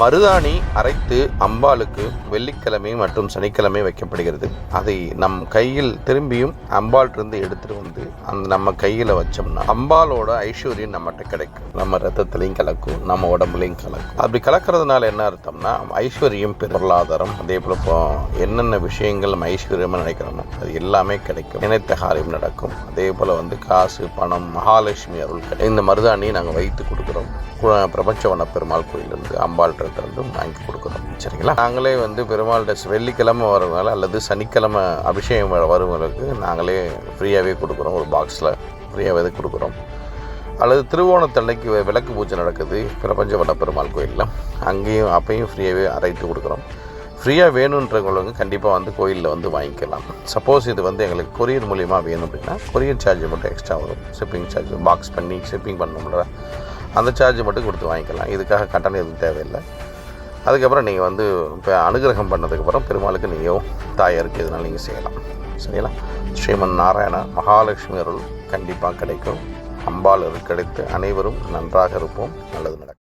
மருதாணி அரைத்து அம்பாளுக்கு வெள்ளிக்கிழமை மற்றும் சனிக்கிழமை வைக்கப்படுகிறது. அதை நம் கையில் திரும்பியும் அம்பாளிலிருந்து எடுத்துட்டு வந்து அந்த நம்ம கையில் வச்சோம்னா அம்பாலோட ஐஸ்வர்யம் நம்மகிட்ட கிடைக்கும். நம்ம ரத்தத்துலையும் கலக்கும் நம்ம உடம்புலையும் கலக்கும். அப்படி கலக்கிறதுனால என்ன அர்த்தம்னா ஐஸ்வர்யம் பொருளாதாரம் அதே போல் இப்போ என்னென்ன விஷயங்கள் நம்ம ஐஸ்வர்யமாக நினைக்கிறோமோ அது எல்லாமே கிடைக்கும். நினைத்த காரியம் நடக்கும். அதே போல் வந்து காசு பணம் மகாலட்சுமி அருள் இந்த மருதாணியை நாங்கள் வைத்து கொடுக்குறோம். பிரபஞ்ச வனப்பெருமாள் கோயிலிருந்து அம்பாள் வந்து வாங்கி கொடுக்குறோம் சரிங்களா? நாங்களே வந்து பெருமாள்கிட்ட வெள்ளிக்கிழமை வரவங்க அல்லது சனிக்கிழமை அபிஷேகம் வ- வருவங்களுக்கு நாங்களே ஃப்ரீயாகவே கொடுக்குறோம் ஒரு பாக்ஸில் ஃப்ரீயாகவே கொடுக்குறோம். அல்லது திருவோணத்தன்னைக்கு விளக்கு பூஜை நடக்குது பிரபஞ்சவன பெருமாள் கோயிலில். அங்கேயும் அப்பையும் ஃப்ரீயாகவே அரைட்டு கொடுக்குறோம். ஃப்ரீயாக வேணுன்றவங்களுக்கு கண்டிப்பாக வந்து கோயிலில் வந்து வாங்கிக்கலாம். சப்போஸ் இது வந்து எங்களுக்கு கொரியர் மூலிமா வேணும் அப்படின்னா கொரியர் சார்ஜ் மட்டும் எக்ஸ்ட்ரா வரும். ஷிப்பிங் சார்ஜ் பாக்ஸ் பண்ணி ஷிப்பிங் பண்ணணும்ல அந்த சார்ஜ் மட்டும் கொடுத்து வாங்கிக்கலாம். இதுக்காக கட்டணம் எதுவும் தேவையில்லை. அதுக்கப்புறம் நீங்கள் வந்து இப்போ அனுகிரகம் பண்ணதுக்கப்புறம் பெருமாளுக்கு நீங்கள் தாயாருக்கு எதுனாலும் நீங்கள் செய்யலாம். சரிங்களா? ஸ்ரீமன் நாராயண மகாலட்சுமி அருள் கண்டிப்பாக கிடைக்கும். அம்பாள் கிடைத்து அனைவரும் நன்றாக இருப்போம். நல்லது நடக்கும்.